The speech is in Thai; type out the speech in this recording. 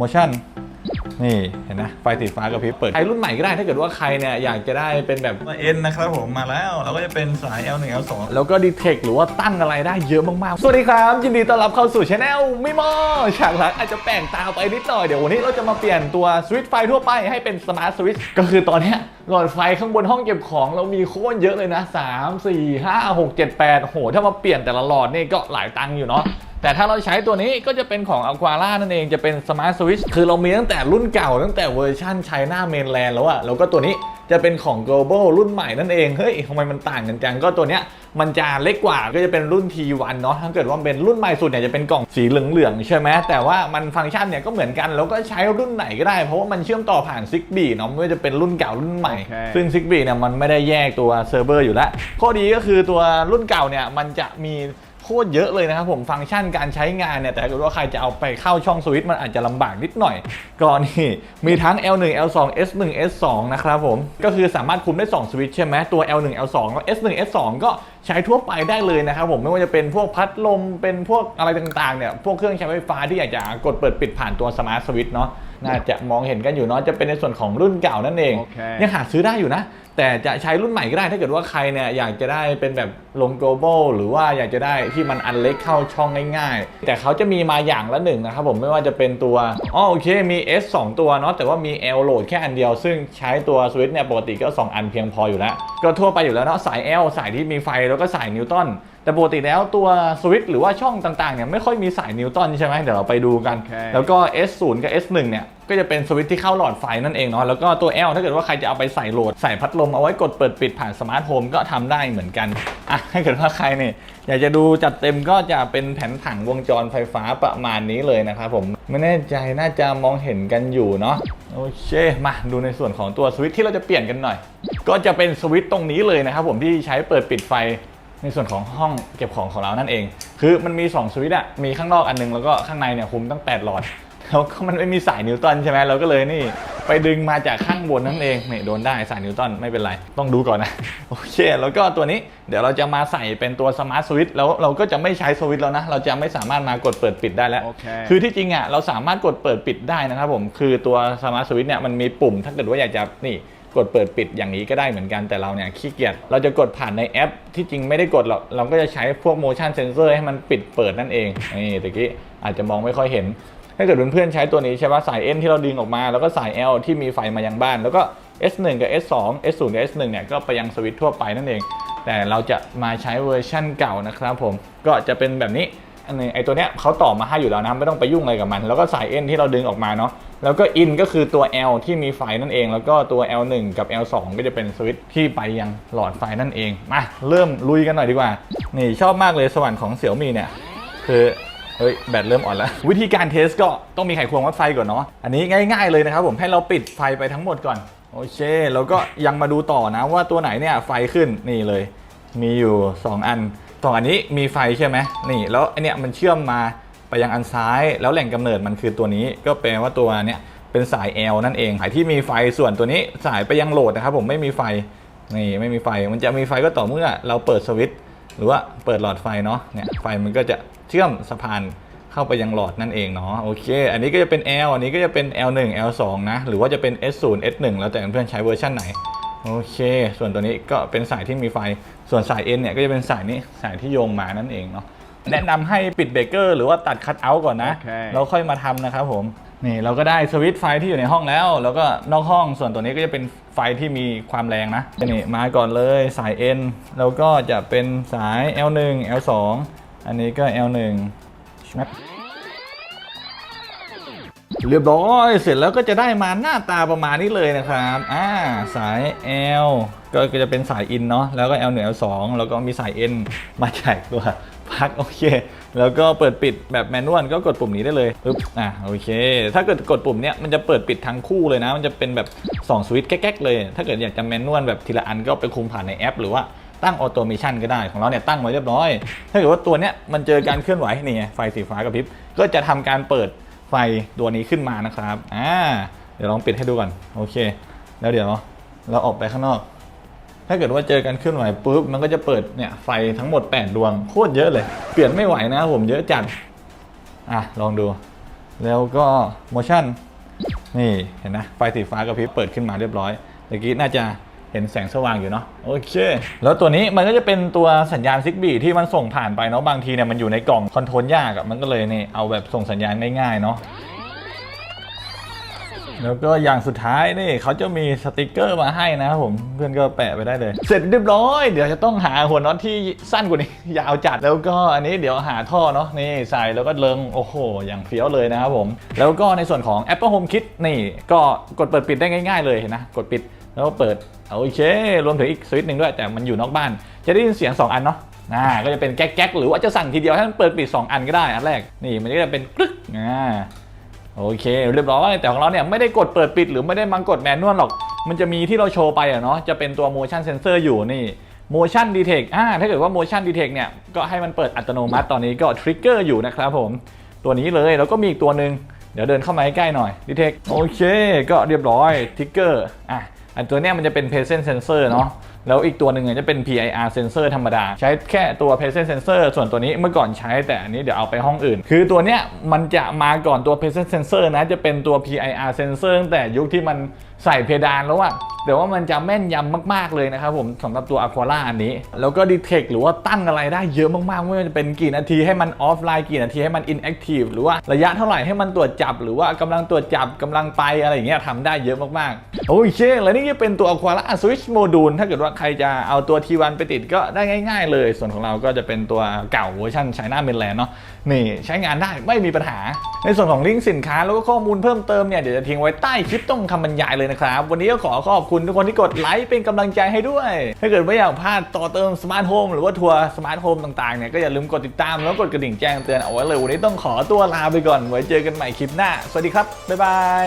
motion นี่เห็นนะไฟสีฟ้ากระพริบเปิดใช้รุ่นใหม่ก็ได้ถ้าเกิดว่าใครเนี่ยอยากจะได้เป็นแบบมาเอ็นนะครับผมมาแล้ว เราก็จะเป็นสาย L1 L2 แล้วก็ดีเทคหรือว่าตั้งอะไรได้เยอะมากๆ สวัสดีครับ ยินดีต้อนรับเข้าสู่ช anel มิโมฉากหลังอาจจะแปลงตาไปนิดหน่อยเดี๋ยววันนี้เราจะมาเปลี่ยนตัวสวิตช์ไฟทั่วไปให้เป็นสมาร์ทสวิตช์ก็คือตอนเนี้ยหลอดไฟข้างบนห้องเก็บของเรามีโค้นเยอะเลยนะ 3 4 5 6 7 8โอ้โหถ้ามาเปลี่ยนแต่ละหลอดนี่ก็หลายตังค์อยู่เนาะ แต่ถ้าเราใช้ตัวนี้ก็จะเป็นของ Aquara นั่นเองจะเป็น Smart Switch คือเรามีตั้งแต่รุ่นเก่าตั้งแต่เวอร์ชัน China Mainland แล้วอะแล้วก็ตัวนี้จะเป็นของ Global รุ่นใหม่นั่นเอง เฮ้ยทำไมมันต่างกันจัง ก็ตัวเนี้ยมันจะเล็กกว่าก็จะเป็นรุ่น T1 เนาะ ถ้าเกิดว่าเป็นรุ่นใหม่สุดเนี่ยจะเป็นกล่องสีเหลืองๆใช่ไหม แต่ว่ามันฟังก์ชันเนี่ยก็เหมือนกัน แล้วก็ใช้รุ่นไหนก็ได้ เพราะว่ามันเชื่อมต่อผ่าน Zigbee เนาะ ไม่ว่าจะเป็นรุ่นเก่ารุ่นใหม่โอเคซึ่ง Zigbee เนี่ยมันไม่ได้แยกตัวเซิร์ฟเวอร์อยู่แล้ว ข้อดีก็คือตัวรุ่นเก่าเนี่ยมันจะมี โคตรเยอะเลยนะครับผมฟังก์ชันการใช้งานเนี่ยแต่ถ้าเกิดว่าใครจะเอาไปเข้าช่องสวิตช์มันอาจจะลำบากนิดหน่อย ก็นี่มีทั้ง L1 L2 S1 S2 นะครับผม ก็คือสามารถคุมได้ 2 สวิตช์ใช่ไหมตัว L1 L2 ก็ S1 S2 ก็ใช้ทั่วไปได้เลยนะครับผมไม่ว่าจะเป็นพวกพัดลมเป็นพวกอะไรต่างๆเนี่ยพวกเครื่องใช้ไฟฟ้าที่อยากจะกดเปิดปิดผ่านตัวสมาร์ทสวิตช์เนาะน่าจะมองเห็นกันอยู่เนาะจะเป็นในส่วนของรุ่นเก่านั่นเองโอเคยังหาซื้อได้อยู่นะ แต่จะใช้รุ่นใหม่ก็ได้ถ้าเกิดว่าใครเนี่ยอยากจะได้เป็นแบบลง global หรือว่าอยากจะได้ที่มันอันเล็กเข้าช่องง่ายๆ แต่เขาจะมีมาอย่างละหนึ่งนะครับผมไม่ว่าจะเป็นตัวอ๋อโอเคมี S 2 ตัวเนาะแต่ว่ามี L โหลดแค่อันเดียว ซึ่งใช้ตัวสวิตช์เนี่ยปกติก็ 2 อันเพียงพออยู่แล้ว ก็ทั่วไปอยู่แล้วเนาะสาย L สายที่มีไฟแล้วก็สายนิวตัน แต่ปกติแล้วตัวสวิตช์หรือว่าช่องต่างๆเนี่ยไม่ค่อยมีสายนิวตันใช่ไหมเดี๋ยวเราไปดูกันโอเคแล้วก็ S0 กับ S1 เนี่ยก็จะเป็นสวิตช์ที่เข้าหลอดไฟนั่นเองเนาะแล้วก็ตัว L ถ้าเกิดว่าใครจะเอาไปใส่โหลดใส่พัดลมเอาไว้กดเปิดปิดผ่านสมาร์ทโฮมก็ทำได้เหมือนกันอะถ้าเกิดว่าใครเนี่ยอยากจะดูจัดเต็มก็จะเป็นแผนผังวงจรไฟฟ้าประมาณนี้เลยนะครับผมไม่แน่ใจน่าจะมองเห็นกันอยู่เนาะโอเคมาดูในส่วนของตัวสวิตช์ที่เราจะเปลี่ยนกันหน่อย ก็จะเป็นสวิตช์ตรงนี้เลยนะครับผมที่ใช้เปิดปิดไฟ ในส่วนของห้องเก็บของของเรานั่นเอง คือมันมี 2 สวิตช์อะมีข้างนอกอันหนึงแล้วก็ข้างในเนี่ยคุมตั้ง8หลอดแล้วก็มันไม่มีสายนิวตันใช่ไหมเราก็เลยนี่ ไปดึงมาจากข้างบนนั่นเองนี่โดนได้สายนิวตันไม่เป็นไร ต้องดูก่อนนะ โอเค แล้วก็ตัวนี้เดี๋ยวเราจะมาใส่เป็นตัวสมาร์ทสวิตช์แล้วเราก็จะไม่ใช้สวิตช์แล้วนะ เราจะไม่สามารถมากดเปิดปิดได้แล้วโอเคคือที่จริงอะเราสามารถกดเปิดปิดได้นะครับผมคือตัวสมาร์ทสวิตช์เนี่ยมันมีปุ่มถ้าเกิดว่าอยากจะนี่ กดเปิดปิดอย่างนี้ก็ได้เหมือนกันแต่เราเนี่ยขี้เกียจเราจะกดผ่านในแอป ที่จริงไม่ได้กดหรอกเราก็จะใช้พวก motion sensor ให้มันปิดเปิดนั่นเองนี่ตะกี้อาจจะมองไม่ค่อยเห็นถ้าเกิดเพื่อนๆใช้ตัวนี้ใช่ปะสาย N ที่เราดึงออกมา แล้วก็สาย L ที่มีไฟมายังบ้าน แล้วก็ S1 กับ S2 S0 กับ S1 เนี่ยก็ไปยังสวิตช์ทั่วไปนั่นเอง แต่เราจะมาใช้เวอร์ชั่นเก่านะครับผมก็จะเป็นแบบนี้อันนี้ไอตัวเนี้ยเขาต่อมาให้อยู่แล้วนะไม่ต้องไปยุ่งอะไรกับมัน แล้วก็สาย N ที่เราดึงออกมาเนาะ แล้วก็ in ก็คือตัว L ที่มีไฟนั่นเอง แล้วก็ตัว L1 กับ L2 ก็จะเป็นสวิตช์ที่ไปยังหลอดไฟนั่นเอง มาเริ่มลุยกันหน่อยดีกว่า นี่ชอบมากเลยสวรรค์ของเสี่ยวมีเนี่ย คือเฮ้ยแบตเริ่มอ่อนแล้ว วิธีการเทสก็ต้องมีไขควงวัดไฟก่อนเนาะอันนี้ง่ายๆเลยนะครับผมให้เราปิดไฟไปทั้งหมดก่อนโอเคแล้วก็ยังมาดูต่อนะว่าตัวไหนเนี่ยไฟขึ้นนี่เลย มีอยู่ 2 อันสองอันนี้มีไฟใช่ไหมนี่ แล้วไอเนี้ยมันเชื่อมมา ไปยังอันซ้าย แล้วแหล่งกำเนิดมันคือตัวนี้ก็แปลว่าตัวเนี้ยเป็นสาย L นั่นเองสายที่มีไฟส่วนตัวนี้สายไปยังโหลดนะครับผมไม่มีไฟนี่ไม่มีไฟมันจะมีไฟก็ต่อเมื่อเราเปิดสวิตช์หรือว่าเปิดหลอดไฟเนาะเนี่ยไฟมันก็จะเชื่อมสะพานเข้าไปยังหลอดนั่นเองเนาะโอเค อันนี้ก็จะเป็น L อันนี้ก็จะเป็น L1 L2 นะหรือว่าจะเป็น S0 S1 แล้วแต่เพื่อนๆใช้เวอร์ชันไหนโอเค ส่วนตัวนี้ก็เป็นสายที่มีไฟ ส่วนสาย N เนี่ยก็จะเป็นสายนี้สายที่โยงมานั่นเองเนาะ แนะนำให้ปิดเบรกเกอร์หรือว่าตัดคัตเอาท์ก่อนนะ โอเค แล้วค่อยมาทำนะครับผม นี่เราก็ได้สวิตช์ไฟที่อยู่ในห้องแล้ว แล้วก็นอกห้องส่วนตัวนี้ก็จะเป็นไฟที่มีความแรงนะนี่มาก่อนเลยสาย N แล้วก็จะเป็นสาย L1 L2 อันนี้ก็ L1 ใช่ไหมเรียบร้อยเสร็จแล้วก็จะได้มาหน้าตาประมาณนี้เลยนะครับอ่าสาย L ก็ก็จะเป็นสายอินเนาะแล้วก็ L 1 L 2 แล้วก็มีสาย N มาแจกตัว พักโอเค แล้วก็เปิดปิดแบบแมนนวลก็กดปุ่มนี้ได้เลยปึ๊บอ่าโอเค ถ้าเกิดกดปุ่มเนี้ยมันจะเปิดปิดทั้งคู่เลยนะ มันจะเป็นแบบ2สวิตช์แก๊กๆเลย ถ้าเกิดอยากจะแมนนวลแบบทีละอันก็ไปคุมผ่านในแอป หรือว่าตั้งออโตเมชันก็ได้ของเราเนี่ยตั้งไว้เรียบร้อย ถ้าเกิดว่าตัวเนี้ยมันเจอการเคลื่อนไหวนี่ไงไฟสีฟ้ากระพริบก็จะทำการเปิดไฟตัวนี้ขึ้นมานะครับอ่าเดี๋ยวลองปิดให้ดูก่อนโอเค แล้วเดี๋ยวเราออกไปข้างนอก ถ้าเกิดว่าเจอกันเคลื่อนไหวปุ๊บมันก็จะเปิดเนี่ยไฟทั้งหมด 8 ดวงโคตรเยอะเลย เปลี่ยนไม่ไหวนะผมเยอะจัด อะ ลองดู แล้วก็ motion นี่เห็นนะไฟสีฟ้ากระพริบเปิดขึ้นมาเรียบร้อยเมื่อกี้น่าจะเห็นแสงสว่างอยู่เนาะโอเค แล้วตัวนี้มันก็จะเป็นตัวสัญญาณซิกบีที่มันส่งผ่านไปเนาะบางทีเนี่ยมันอยู่ในกล่องคอนโทรลยากอะ่ะมันก็เลยนี่เอาแบบส่งสัญญาณง่ายๆเนาะ แล้วก็อย่างสุดท้ายนี่เขาจะมีสติกเกอร์มาให้นะครับผมเพื่อนก็แปะไปได้เลย เสร็จเรียบร้อยเดี๋ยวจะต้องหาหัวน็อตที่สั้นกว่านี้ ยาวจัดแล้วก็อันนี้เดี๋ยวหาท่อเนาะนี่ใส่แล้วก็เลิงโอ้โห อย่างเฟี้ยวเลยนะครับผม แล้วก็ในส่วนของ Apple Home Kit นี่ก็กดเปิดปิดได้ง่าย ๆ เลยเห็นนะกดปิดแล้วก็เปิดโอเค รวมถึงอีกสวิตช์หนึ่งด้วยแต่มันอยู่นอกบ้าน จะได้ยินเสียง 2 อันเนาะอ่าก็จะเป็นแก๊กๆหรือว่าจะสั่งทีเดียวให้มันเปิดปิด 2 อันก็ได้อันแรกนี่มันก็จะเป็นกรึ๊กอ่า โอเคเรียบร้อยแต่ของเราเนี่ยไม่ได้กดเปิดปิดหรือไม่ได้มังกดแมนนวลหรอก มันจะมีที่เราโชว์ไปอะเนาะจะเป็นตัว motion sensor อยู่นี่ motion detect อ่าถ้าเกิดว่า motion detect เนี่ยก็ให้มันเปิดอัตโนมัติตอนนี้ก็ trigger อยู่นะครับผม ตัวนี้เลยแล้วก็มีอีกตัวหนึ่งเดี๋ยวเดินเข้ามาใใกล้หน่อย detect โอเค ก็เรียบร้อย trigger อะอันตัวเนี้ยมันจะเป็น present sensor เนาะ แล้วอีกตัวหนึ่งจะเป็น PIR sensor ธรรมดา ใช้แค่ตัว present sensor ส่วนตัวนี้เมื่อก่อนใช้แต่อันนี้เดี๋ยวเอาไปห้องอื่น คือตัวเนี้ยมันจะมาก่อนตัว present sensor นะ จะเป็นตัว PIR sensor ตั้งแต่ยุคที่มันใส่เพดานแล้วอะเดี๋ยวว่ามันจะแม่นยำมาก ๆ เลยนะครับผมสำหรับตัว Aquara อันนี้ แล้วก็ detect หรือว่าตั้งอะไรได้เยอะมากๆไม่ว่าจะเป็นกี่นาทีให้มันออฟไลน์กี่นาทีให้มัน inactive หรือว่าระยะเท่าไหร่ให้มันตรวจจับ หรือว่ากำลังตรวจจับกำลังไปอะไรอย่างเงี้ยทำได้เยอะมากๆ โอเค แล้วนี่ก็เป็นตัว Aquara Switch Module ถ้าเกิดว่าใครจะเอาตัว T1 ไปติดก็ได้ง่าย ๆ เลย ส่วนของเราก็จะเป็นตัวเก่าเวอร์ชัน China Mainland เนาะนี่ใช้งานได้ไม่มีปัญหา ในส่วนของลิงก์สินค้าแล้วก็ข้อมูลเพิ่มเติมเนี่ยเดี๋ยวจะทิ้งไว้ใต้คลิปต้องคำบรรยายเลยนะครับ วันนี้ก็ขอขอบคุณทุกคนที่กดไลค์เป็นกำลังใจให้ด้วย ถ้าเกิดไม่อยากพลาดต่อเติมสมาร์ทโฮมหรือว่าทัวร์สมาร์ทโฮมต่างๆเนี่ยก็อย่าลืมกดติดตามแล้วกดกระดิ่งแจ้งเตือนเอาไว้เลยวันนี้ต้องขอตัวลาไปก่อนไว้เจอกันใหม่คลิปหน้า สวัสดีครับบ๊ายบาย